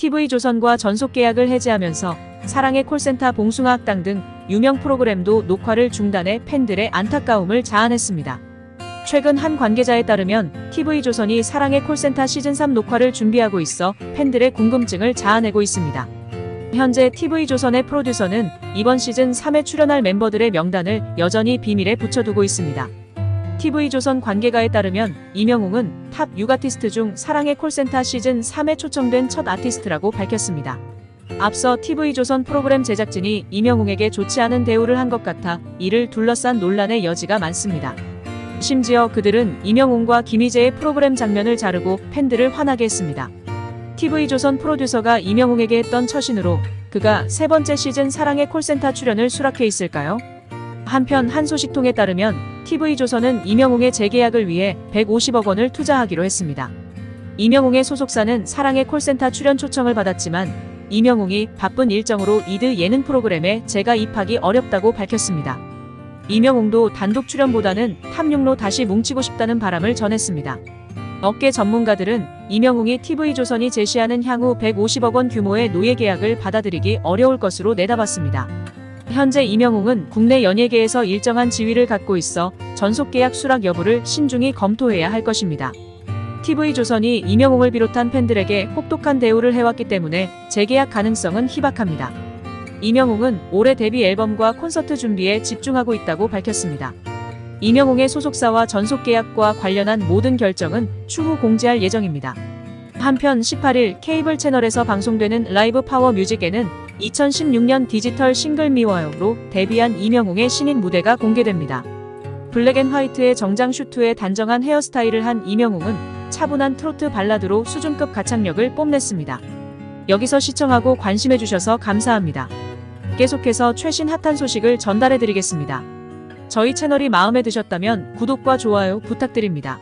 TV조선과 전속 계약을 해지하면서 사랑의 콜센터 봉숭아 학당 등 유명 프로그램도 녹화를 중단해 팬들의 안타까움을 자아냈습니다. 최근 한 관계자에 따르면 TV조선이 사랑의 콜센터 시즌3 녹화를 준비하고 있어 팬들의 궁금증을 자아내고 있습니다. 현재 TV조선의 프로듀서는 이번 시즌 3에 출연할 멤버들의 명단을 여전히 비밀에 붙여두고 있습니다. TV조선 관계가에 따르면 이명웅은 탑 6아티스트 중 사랑의 콜센터 시즌 3에 초청된 첫 아티스트라고 밝혔습니다. 앞서 TV조선 프로그램 제작진이 이명웅에게 좋지 않은 대우를 한 것 같아 이를 둘러싼 논란의 여지가 많습니다. 심지어 그들은 이명웅과 김희재의 프로그램 장면을 자르고 팬들을 화나게 했습니다. TV조선 프로듀서가 이명웅에게 했던 처신으로 그가 세 번째 시즌 사랑의 콜센터 출연을 수락해 있을까요? 한편 한 소식통에 따르면 TV조선은 이명웅의 재계약을 위해 150억 원을 투자하기로 했습니다. 이명웅의 소속사는 사랑의 콜센터 출연 초청을 받았지만 이명웅이 바쁜 일정으로 이드 예능 프로그램에 재가입하기 어렵다고 밝혔습니다. 이명웅도 단독 출연보다는 탑6로 다시 뭉치고 싶다는 바람을 전했습니다. 업계 전문가들은 이명웅이 TV조선이 제시하는 향후 150억 원 규모의 노예 계약을 받아들이기 어려울 것으로 내다봤습니다. 현재 이명웅은 국내 연예계에서 일정한 지위를 갖고 있어 전속 계약 수락 여부를 신중히 검토해야 할 것입니다. TV조선이 이명웅을 비롯한 팬들에게 혹독한 대우를 해왔기 때문에 재계약 가능성은 희박합니다. 이명웅은 올해 데뷔 앨범과 콘서트 준비에 집중하고 있다고 밝혔습니다. 이명웅의 소속사와 전속 계약과 관련한 모든 결정은 추후 공지할 예정입니다. 한편 18일 케이블 채널에서 방송되는 라이브 파워 뮤직에는 2016년 디지털 싱글 미워요로 데뷔한 이명웅의 신인 무대가 공개됩니다. 블랙앤화이트의 정장 슈트에 단정한 헤어스타일을 한 이명웅은 차분한 트로트 발라드로 수준급 가창력을 뽐냈습니다. 여기서 시청하고 관심해주셔서 감사합니다. 계속해서 최신 핫한 소식을 전달해드리겠습니다. 저희 채널이 마음에 드셨다면 구독과 좋아요 부탁드립니다.